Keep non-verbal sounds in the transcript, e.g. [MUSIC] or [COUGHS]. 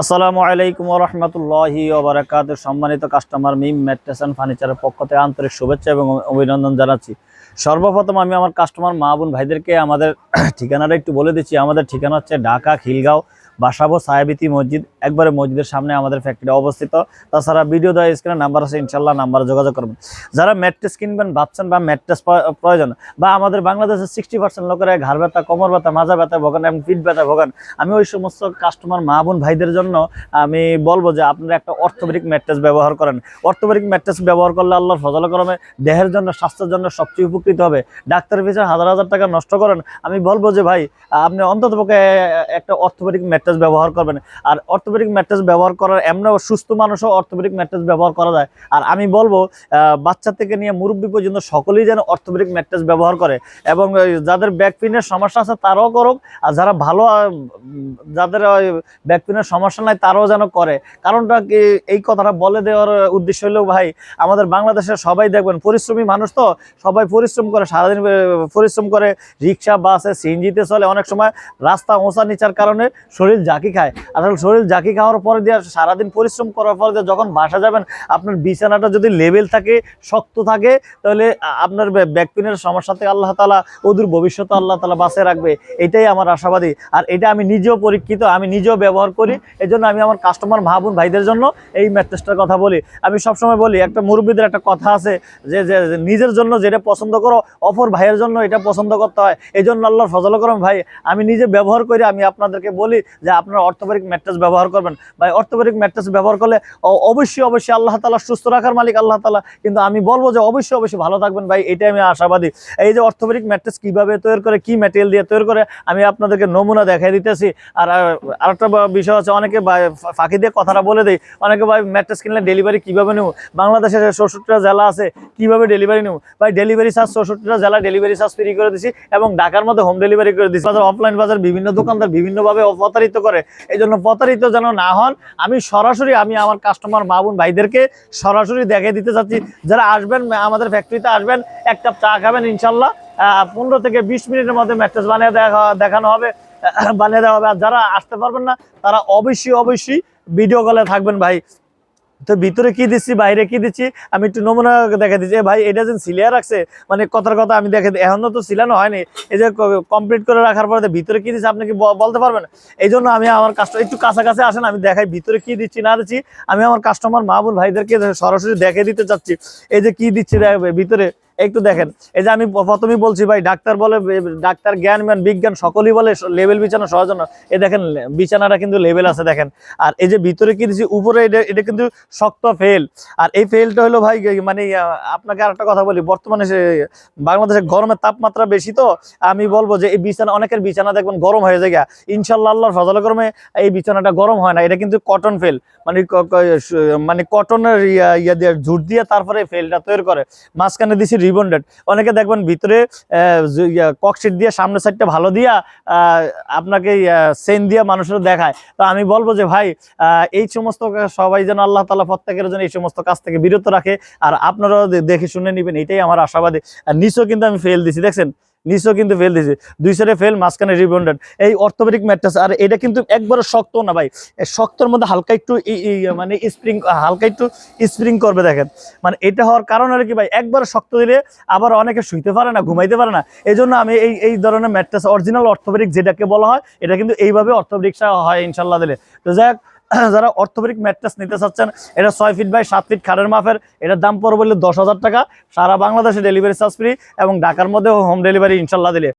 আসসালামু আলাইকুম রহমতুল্লাহি ওবরাকাত সম্মানিত কাস্টমার মিম ম্যাট্রেস ফার্নিচারের পক্ষ থেকে আন্তরিক শুভেচ্ছা এবং অভিনন্দন জানাচ্ছি। সর্বপ্রথম আমি আমার কাস্টমার মা বোন ভাইদেরকে আমাদের [CLEARS THROAT] ঠিকানাটা একটু বলে দিচ্ছি। আমাদের ঠিকানা হচ্ছে ঢাকা খিলগাঁও বাসাবো সাহেবিতি মসজিদ, একবারে মসজিদের সামনে আমাদের ফ্যাক্টরি অবস্থিত। তাছাড়া ভিডিও দেওয়া স্ক্রিনে নাম্বার আছে ইনশাল্লাহ নাম্বারে যোগাযোগ করবেন। যারা ম্যাট্রেস কিনবেন, ভাবছেন বা ম্যাট্রেস প্রয়োজন, বা আমাদের বাংলাদেশের সিক্সটি পার্সেন্ট লোকেরা ঘাড় ব্যথা, কোমর ব্যথা, মাজা ব্যথা ভোগান এবং পিঠ ব্যথা ভোগান, আমি ওই সমস্ত কাস্টমার মা বোন ভাইদের জন্য আমি বলব যে আপনারা একটা অর্থোপেডিক ম্যাট্রেস ব্যবহার করেন। অর্থোপেডিক ম্যাট্রেস ব্যবহার করলে আল্লাহর ফজল করমে দেহের জন্য, স্বাস্থ্যের জন্য সবচেয়ে উপকৃত হবে। ডাক্তারের পিছনে হাজার হাজার টাকা নষ্ট করেন। আমি বলব যে ভাই, আপনি অন্তত পক্ষে একটা অর্থোপেডিক ম্যাট্রেস ব্যবহার করবেন। আর অর্থোপেডিক ম্যাট্রেস ব্যবহার করার এমন সুস্থ মানুষও অর্থোপেডিক ম্যাট্রেস ব্যবহার করা যায়। আর আমি বলব বাচ্চা থেকে নিয়ে মুরব্বী পর্যন্ত সকলেই যেন অর্থোপেডিক ম্যাট্রেস ব্যবহার করে। এবং যাদের ব্যাক পেনের সমস্যা আছে তারাও করুক, আর যারা ভালো যাদের ব্যাক পেনের সমস্যা নাই তারাও যেন করে। কারণটা কি, এই কথাটা বলে দেওয়ার উদ্দেশ্য হলো, ভাই, আমাদের বাংলাদেশের সবাই দেখবেন, পরিশ্রমী মানুষ তো, সবাই পরিশ্রম করে, সারাদিন পরিশ্রম করে, রিক্সা, বাসে, সিএনজিতে চলে। অনেক সময় রাস্তা ওঁচা নিচার কারণে শরীর জাকি খায়। আসলে শরীর জাকি খাওয়ার পরে দিয়ে সারাদিন পরিশ্রম করার পরে যখন বাসা যাবেন, আপনার বিছানাটা যদি লেভেল থাকে, শক্ত থাকে, তাহলে আপনার ব্যাক পেনের সমস্যা থেকে আল্লাহ তালা ওদূর ভবিষ্যতে আল্লাহ তালা বাঁচিয়ে রাখবে। এটাই আমার আশাবাদী। আর এটা আমি নিজেও পরীক্ষিত, আমি নিজেও ব্যবহার করি। এই জন্য আমি আমার কাস্টমার ভাবুন ভাইদের জন্য এই ম্যাট্রেসটার কথা বলি। আমি সবসময় বলি, একটা মুরব্বীদের একটা কথা আছে যে নিজের জন্য যেটা পছন্দ করো, অপর ভাইয়ের জন্য এটা পছন্দ করতে হয়। এই জন্য আল্লাহর ফজল করম ভাই, আমি নিজে ব্যবহার করি, আমি আপনাদেরকে বলি যে আপনারা অর্থোপেডিক ম্যাট্রেস ব্যবহার করবেন। ভাই অর্থোপেডিক ম্যাট্রেস ব্যবহার করলে অবশ্যই অবশ্যই আল্লাহ তালা সুস্থ রাখার মালিক আল্লাহ তালা কিন্তু আমি বলব যে অবশ্যই অবশ্যই ভালো থাকবেন ভাই, এটাই আমি আশাবাদী। এই যে অর্থোপেডিক ম্যাট্রেস কীভাবে তৈরি করে, কি ম্যাটেরিয়াল দিয়ে তৈরি করে, আমি আপনাদেরকে নমুনা দেখাই দিতেছি। আর আর, আরেকটা বিষয় আছে অনেকে বা- ফাঁকি দিয়ে কথাটা বলে দেয় অনেকে ভাই ম্যাট্রেস কিনলে ডেলিভারি কীভাবে নেব? বাংলাদেশের চৌষট্টিটা জেলা আছে, কীভাবে ডেলিভারি নেব? ভাই, ডেলিভারি চার্জ, চৌষট্টিটা জেলা ডেলিভারি চার্জ ফ্রি করে দিছি এবং ঢাকার মধ্যে হোম ডেলিভারি করে বাজার, অফলাইন বাজার, বিভিন্ন দোকানদার বিভিন্নভাবে প্রতারিত করে। এই জন্য প্রতারিত যেন না হন, আমি সরাসরি, আমি আমার কাস্টমার মামুন ভাইদেরকে সরাসরি দেখে দিতে চাচ্ছি যারা আসবেন আমাদের ফ্যাক্টরিতে আসবেন, এক কাপ চা খাবেন, ইনশাল্লাহ পনেরো থেকে বিশ মিনিটের মধ্যে ম্যাট্রেস বানিয়ে দেখা, দেখানো হবে বানিয়ে দেওয়া হবে। আর যারা আসতে পারবেন না, তারা অবশ্যই অবশ্যই ভিডিও কলে থাকবেন ভাই। তো ভিতরে কি দিচ্ছি, বাইরে কি দিচ্ছি, আমি একটু নমুনা দেখা দিচ্ছি। ভাই, এটা যেন সিলিয়া রাখছে মানে কথার কথা আমি দেখে। এখনও তো সিলানো হয়নি। এই যে কমপ্লিট করে রাখার পরে ভিতরে কি দিচ্ছি, আপনি কি বলতে পারবেন? এই জন্য আমি আমার কাস্টমার একটু কাছাকাছি আসেন, আমি দেখাই ভিতরে কি দিচ্ছি, না দিচ্ছি। আমি আমার কাস্টমার মাহবুল ভাইদেরকে সরাসরি দেখে দিতে চাচ্ছি। এই যে কি দিচ্ছি ভিতরে। একটু দেখেন। এই যে আমি প্রথমেই বলছি ভাই, ডাক্তার বলে ডাক্তার জ্ঞান ম্যান বিজ্ঞান সকলেই বলে লেভেল বিছানা সহজ না এই দেখেন বিছানাটা কিন্তু লেভেল আছে, দেখেন। আর এই যে ভিতরে কি দিচ্ছি উপরে এটা এটা কিন্তু শক্ত ফেল। আর এই ফেলটা হলো ভাই মানে আপনাকে আরেকটা কথা বলি, বর্তমানে বাংলাদেশে গরমের তাপমাত্রা বেশি তো, আমি বলব যে এই বিছানা, অনেকের বিছানা দেখবেন গরম হয়ে যায়। ইনশাল্লাহ আল্লাহর ফজল গরমে এই বিছানাটা গরম হয় না, এটা কিন্তু কটন ফেল মানে মানে কটনের ইয়া দিয়ে ঝুট দিয়ে তারপরে ফেলটা তৈরি করে। মাঝখানে দিছি রিবন্ডেড অনেকে দেখবেন ভিতরে ককশিট দিয়ে সামনে সাইডটা ভালো দিয়া আপনাকে সেন দিয়ে মানুষের দেখায়। তো আমি বলব যে ভাই এই সমস্ত সবাই যেন আল্লাহ তালা প্রত্যেকের জন্য এই সমস্ত কাজ থেকে বিরত রাখে। আর আপনারাও দেখে শুনে নেবেন, এটাই আমার আশাবাদী। আর নিচেও কিন্তু আমি ফেল দিছি, দেখছেন? নিচেও কিন্তু ফেল দিছি দুই সাইডে ফেল মাঝখানে রিবন্ডেড এই অর্থোপেডিক ম্যাট্রেস আর এটা কিন্তু একবারে শক্ত না ভাই। শক্তর মধ্যে হালকা একটু মানে স্প্রিং হালকা একটু স্প্রিং করবে দেখেন। মানে এটা হওয়ার কারণ হলো কি ভাই একবার শক্ত দিলে আবার অনেকে শুইতে পারে না, ঘুমাইতে পারে না। এই জন্য আমি এই এই ধরনের ম্যাট্রেস অরিজিনাল অর্থোপেডিক যেটাকে বলা হয়, এটা কিন্তু এইভাবে অর্থোপেডিক হয় ইনশাল্লাহ দিলে। তো যাই [COUGHS] যারা অর্থোপেডিক ম্যাট্রেস নিতে চাচ্ছেন, এটা ছয় ফিট বাই সাত ফিট খাড়ের মাফের এটার দাম পড়বে দশ হাজার টাকা। সারা বাংলাদেশে ডেলিভারি চার্জ ফ্রি এবং ঢাকার মধ্যে হোম ডেলিভারি ইনশাল্লাহ দিলে।